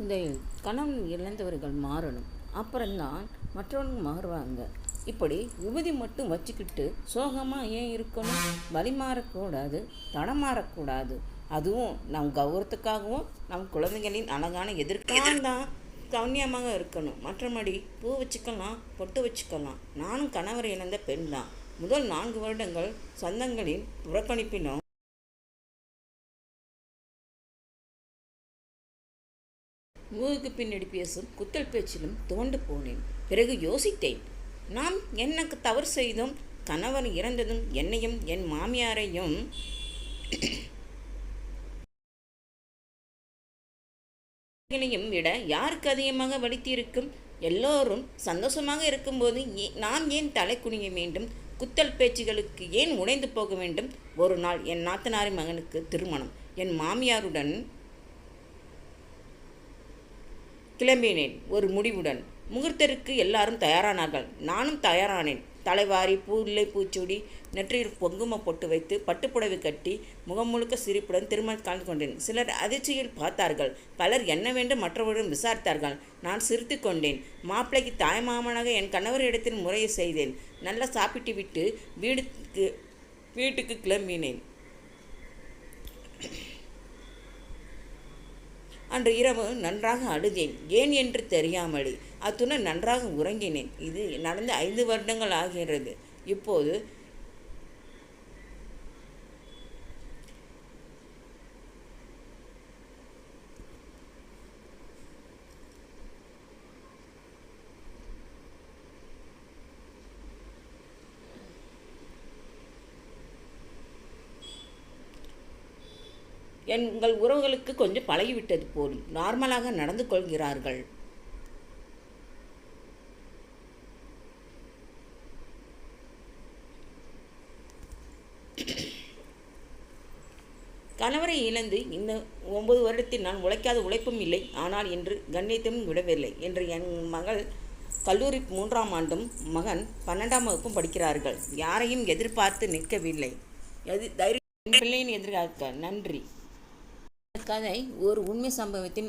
இந்த கணவன் இழந்தவர்கள் மாறணும். அப்புறம்தான் மற்றவங்க மாறுவாங்க. இப்படி விபூதி மட்டும் வச்சுக்கிட்டு சோகமாக ஏன் இருக்கணும்? வழி மாறக்கூடாது தடம் மாறக்கூடாது. அதுவும் நம் கௌரவத்துக்காகவும் நம் குழந்தைகளின் அழகான எதிர்காலம் தான் கவனியமாக இருக்கணும். மற்றபடி பூ வச்சுக்கலாம் பொட்டு வச்சுக்கலாம். நானும் கணவர் இழந்த பெண் தான் முதல் நான்கு வருடங்கள் சொந்தங்களின் புறக்கணிப்பிலும் மூவுக்கு பின்னாடி பேசும் குத்தல் பேச்சிலும் துவண்டு போனேன். பிறகு யோசித்தேன் நாம் எனக்கு தவறு செய்தோம்? கணவன் இறந்ததும் என்னையும் என் மாமியாரையும் விட யாருக்கு அதிகமாக வடித்திருக்கும் எல்லோரும் சந்தோஷமாக இருக்கும்போது ஏ- நாம் ஏன் தலை குனிய வேண்டும்? குத்தல் பேச்சுகளுக்கு ஏன் உடைந்து போக வேண்டும்? ஒரு நாள் என் நாத்தனாரி மகனுக்கு திருமணம். என் மாமியாருடன் கிளம்பினேன் ஒரு முடிவுடன். முகூர்த்தருக்கு எல்லாரும் தயாரானார்கள். நானும் தயாரானேன். தலைவாரி பூல்லை பூச்சூடி நெற்றியில் பொங்கும பொட்டு வைத்து பட்டுப்புடவை கட்டி முகம் முழுக்க சிரிப்புடன் திருமணம் கலந்து கொண்டேன். சிலர் அதிர்ச்சியில் பார்த்தார்கள். பலர் என்ன வேண்டும் மற்றவரிடம் விசாரித்தார்கள். நான் சிரித்து கொண்டேன். மாப்பிள்ளைக்கு தாய்மாமனாக என் கணவரிடத்தில் முறையை செய்தேன். நல்லா சாப்பிட்டு விட்டு வீடுக்கு வீட்டுக்கு கிளம்பினேன். அன்று இரவு நன்றாக அழுதேன். ஏன் என்று தெரியாமலே அத்துடன் நன்றாக உறங்கினேன். இது நடந்து ஐந்து வருடங்கள் ஆகிறது இப்போது எங்கள் உறவுகளுக்கு கொஞ்சம் பழகிவிட்டது போல். நார்மலாக நடந்து கொள்கிறார்கள். கணவரை இழந்து இந்த ஒன்பது வருடத்தில் நான் உழைக்காத உழைப்பும் இல்லை. ஆனால் என்று கண்ணியத்தையும் விடவில்லை என்று என் மகள் கல்லூரி மூன்றாம் ஆண்டும் மகன் பன்னெண்டாம் வகுப்பும் படிக்கிறார்கள். யாரையும் எதிர்பார்த்து நிற்கவில்லை. எது தைரியம் பிள்ளையின் எதிர்காக்க நன்றி. கதை ஒரு உண்மை சம்பவத்தின்